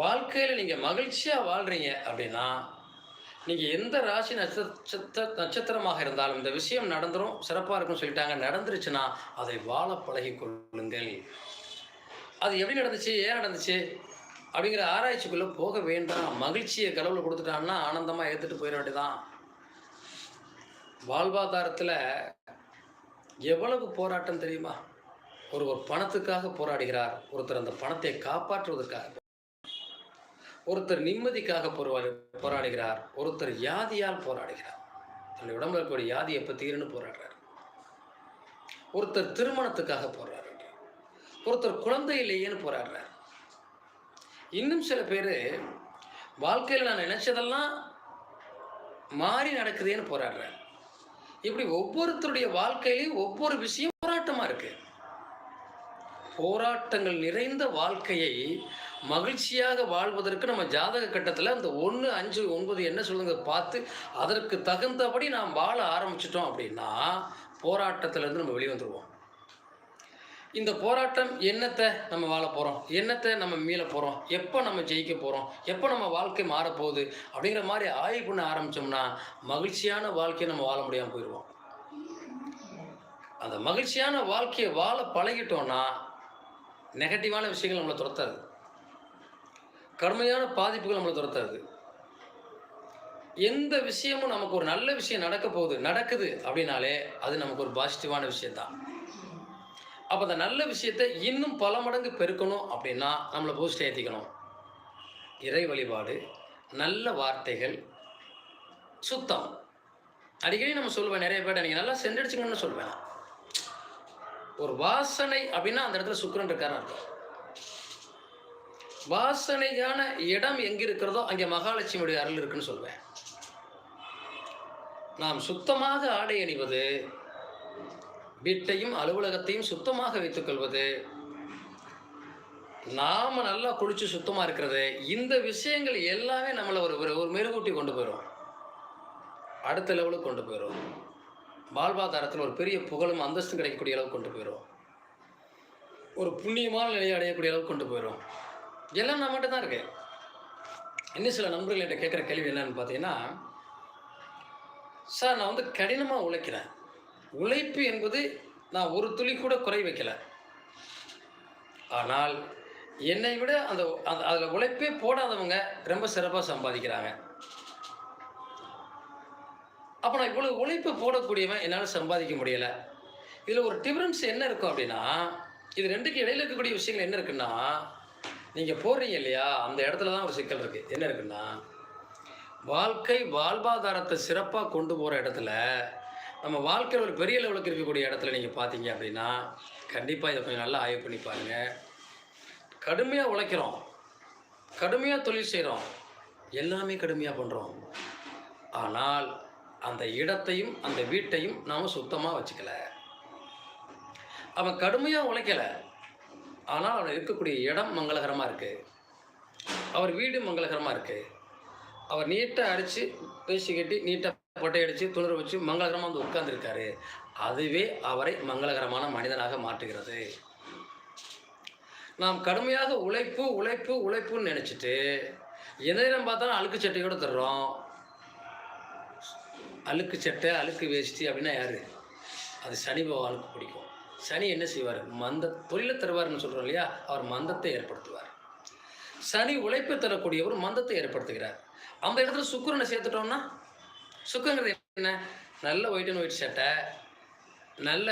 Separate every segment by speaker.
Speaker 1: வாழ்க்கையில் நீங்கள் மகிழ்ச்சியாக வாழ்கிறீங்க அப்படின்னா நீங்கள் எந்த ராசி நட்சத்திர நட்சத்திரமாக இருந்தாலும் இந்த விஷயம் நடந்துரும் சிறப்பாக இருக்கும்னு சொல்லிட்டாங்க நடந்துருச்சுன்னா அதை வாழ பழகி கொள்ளுங்கள். அது எப்படி நடந்துச்சு ஏன் நடந்துச்சு? அப்படிங்கிற ஆராய்ச்சிக்குள்ளே போக வேண்டாம். மகிழ்ச்சியை கடவுள் கொடுத்துட்டான்னா ஆனந்தமாக ஏற்றுட்டு போயிட வேண்டியதான் வாழ்வாதாரத்தில் எவ்வளவு போராட்டம் தெரியுமா? ஒருவர் பணத்துக்காக போராடுகிறார் ஒருத்தர் அந்த பணத்தை காப்பாற்றுவதற்காக. ஒருத்தர் நிம்மதிக்காக போராடு போராடுகிறார் ஒருத்தர் யாதியால் போராடுகிறார். தன்னுடைய உடம்புல இருக்கக்கூடிய யாதி எப்போ தீருன்னு போராடுறார்? ஒருத்தர் திருமணத்துக்காக போராடுறார். ஒருத்தர் குழந்தை இல்லையேன்னு போராடுறார். இன்னும் சில பேர் வாழ்க்கையில் நான் நினைச்சதெல்லாம் மாறி நடக்குதேன்னு போராடுறாரு. இப்படி ஒவ்வொருத்தருடைய வாழ்க்கையிலையும் ஒவ்வொரு விஷயம் போராட்டமாக இருக்கு. போராட்டங்கள் நிறைந்த வாழ்க்கையை மகிழ்ச்சியாக வாழ்வதற்கு நம்ம ஜாதக கட்டத்தில் அந்த ஒன்று அஞ்சு ஒன்பது என்ன சொல்லுங்க பார்த்து அதற்கு தகுந்தபடி நாம் வாழ ஆரம்பிச்சிட்டோம் அப்படின்னா போராட்டத்திலேருந்து நம்ம வெளியே வந்துடுவோம் இந்த போராட்டம் என்னத்தை நம்ம வாழ போகிறோம் என்னத்தை நம்ம மீள போகிறோம் எப்போ நம்ம ஜெயிக்க போகிறோம் எப்போ நம்ம வாழ்க்கை மாறப்போகுது? அப்படிங்கிற மாதிரி ஆய்வு பண்ண ஆரம்பித்தோம்னா மகிழ்ச்சியான வாழ்க்கையை நம்ம வாழ முடியாமல் போயிடுவோம் அந்த மகிழ்ச்சியான வாழ்க்கையை வாழ பழகிட்டோம்னா நெகட்டிவான விஷயங்கள் நம்மளை துரத்தாது. கடுமையான பாதிப்புகள் நம்மளை துரத்தாது. எந்த விஷயமும் நமக்கு ஒரு நல்ல விஷயம் நடக்க போகுது நடக்குது அப்படின்னாலே அது நமக்கு ஒரு பாசிட்டிவான விஷயம்தான். அப்போ அந்த நல்ல விஷயத்தை இன்னும் பல மடங்கு பெருக்கணும் அப்படின்னா நம்மளை பூஸ்ட் ஏற்றிக்கணும் இறை வழிபாடு நல்ல வார்த்தைகள் சுத்தம். அடிக்கடி நம்ம சொல்லுவேன் நிறைய பேர் நீங்கள் நல்லா சென்றடிச்சுங்கன்னு சொல்லுவேன். ஒரு வாசனை அப்படின்னா அந்த இடத்துல சுக்கரன் இருக்காரு அர்த்தம். வாசனையான இடம் எங்கே இருக்கிறதோ அங்கே மகாலட்சுமியுடைய அருள் இருக்குன்னு சொல்லுவேன் நாம் சுத்தமாக ஆடை அணிவது வீட்டையும் அலுவலகத்தையும் சுத்தமாக வைத்துக்கொள்வது நாம் நல்லா குளிச்சு சுத்தமாக இருக்கிறது இந்த விஷயங்கள் எல்லாமே நம்மளை ஒரு ஒரு ஒரு மெருகூட்டி கொண்டு போயிடும் அடுத்த லெவலுக்கு கொண்டு போயிடும் வாழ்வாதாரத்தில் ஒரு பெரிய புகழும் அந்தஸ்தும் கிடைக்கக்கூடிய அளவுக்கு கொண்டு போயிடும் ஒரு புண்ணியமான நிலையை அடையக்கூடிய அளவுக்கு கொண்டு போயிடும் எல்லாம் நான் தான் இருக்கேன். இன்னும் சில நண்பர்கள் என்கிட்ட கேட்குற கேள்வி என்னன்னு பார்த்தீங்கன்னா சார் நான் வந்து கடினமாக உழைக்கிறேன். உழைப்பு என்பது நான் ஒரு துளி கூட குறை வைக்கலை. ஆனால் என்னை விட அந்த அதில் உழைப்பே போடாதவங்க ரொம்ப சிறப்பாக சம்பாதிக்கிறாங்க. அப்போ நான் இவ்வளோ உழைப்பு போடக்கூடியவன் என்னால் சம்பாதிக்க முடியலை. இதில் ஒரு டிஃப்ரென்ஸ் என்ன இருக்கும் அப்படின்னா இது ரெண்டுக்கு இடையில இருக்கக்கூடிய விஷயங்கள் என்ன இருக்குன்னா நீங்கள் போடுறீங்க இல்லையா அந்த இடத்துல தான் ஒரு சிக்கல் இருக்குது என்ன இருக்குன்னா வாழ்க்கை வாழ்வாதாரத்தை சிறப்பாக கொண்டு போகிற இடத்துல நம்ம வாழ்க்கையில் ஒரு பெரிய லெவலுக்கு இருக்கக்கூடிய இடத்துல நீங்கள் பார்த்தீங்க அப்படின்னா கண்டிப்பாக இதை கொஞ்சம் நல்லா ஆய்வு பண்ணி பாருங்கள் கடுமையாக உழைக்கிறோம். கடுமையாக தொழில் செய்கிறோம் எல்லாமே கடுமையாக பண்ணுறோம் ஆனால் அந்த இடத்தையும் அந்த வீட்டையும் நாம் சுத்தமாக வச்சுக்கல. அவன் கடுமையாக உழைக்கலை. ஆனால் அவன் இருக்கக்கூடிய இடம் மங்களகரமாக இருக்குது அவர் வீடு மங்களகரமாக இருக்குது அவர் நீட்டாக அடித்து பேசி கட்டி நீட்டாக பொட்டை அடித்து துணர் வச்சு மங்களகரமாக வந்து உட்கார்ந்துருக்காரு. அதுவே அவரை மங்களகரமான மனிதனாக மாற்றுகிறது. நாம் கடுமையாக உழைப்பு உழைப்பு உழைப்புன்னு நினச்சிட்டு எந்த நேரம் பார்த்தாலும் அழுக்கு சட்டையோடு தர்றோம். அழுக்கு சட்டை அழுக்கு வேஷ்டி அப்படின்னா யார்? அது சனி பகவானுக்கு பிடிக்கும். சனி என்ன செய்வார்? மந்த தொழிலை தருவார்னு சொல்கிறோம் இல்லையா? அவர் மந்தத்தை ஏற்படுத்துவார். சனி உழைப்பை தரக்கூடியவர் மந்தத்தை ஏற்படுத்துகிறார். அந்த இடத்துல சுக்கிரனை சேர்த்துட்டோம்னா சுக்கங்கிறது என்ன? நல்ல ஒயிட் அண்ட் ஒயிட் சட்டை நல்ல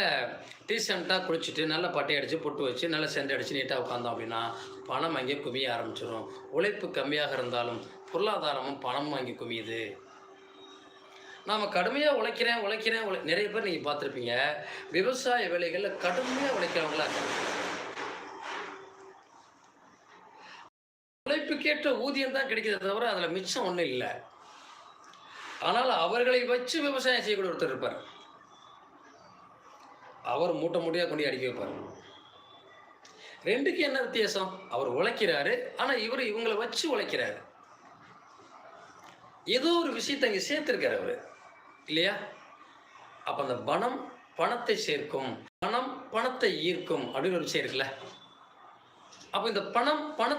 Speaker 1: டீசெண்டாக குளிச்சுட்டு நல்ல பட்டை அடித்து பொட்டு வச்சு நல்ல சென்ட் அடித்து நீட்டாக உட்காந்தோம் அப்படின்னா பணம் அங்கே குமிய ஆரம்பிச்சிடும் உழைப்பு கம்மியாக இருந்தாலும் பொருளாதாரமும் பணமும் அங்கே குமியுது நாம் கடுமையாக உழைக்கிறேன் உழைக்கிறேன் உழை நிறைய பேர் நீங்கள் பார்த்துருப்பீங்க. விவசாய வேலைகளில் கடுமையாக உழைக்கிறவங்களா இருக்காங்க. உழைப்புக்கேற்ற ஊதியம் தான் கிடைக்கிறத தவிர அதில் மிச்சம் ஒன்றும் இல்லை. ஆனால் அவர்களை வச்சு விவசாயம் செய்யக்கூடிய ஒருத்தர் இருப்பார். அவர் மூட்டை மூட்டையாக கொண்டு அடிக்க வைப்பார். ரெண்டுக்கு என்ன வித்தியாசம்? அவர் உழைக்கிறாரு ஆனால் இவர் இவங்களை வச்சு உழைக்கிறாரு. ஏதோ ஒரு விஷயத்தை இங்கே சேர்த்துருக்காரு அவர். இல்லையா? அப்போ அந்த பணம் பணத்தை சேர்க்கும். பணம் பணத்தை ஈர்க்கும் அப்படின்னு ஒரு விஷயம் இருக்குல்ல. அப்போ இந்த பணம் பணத்தை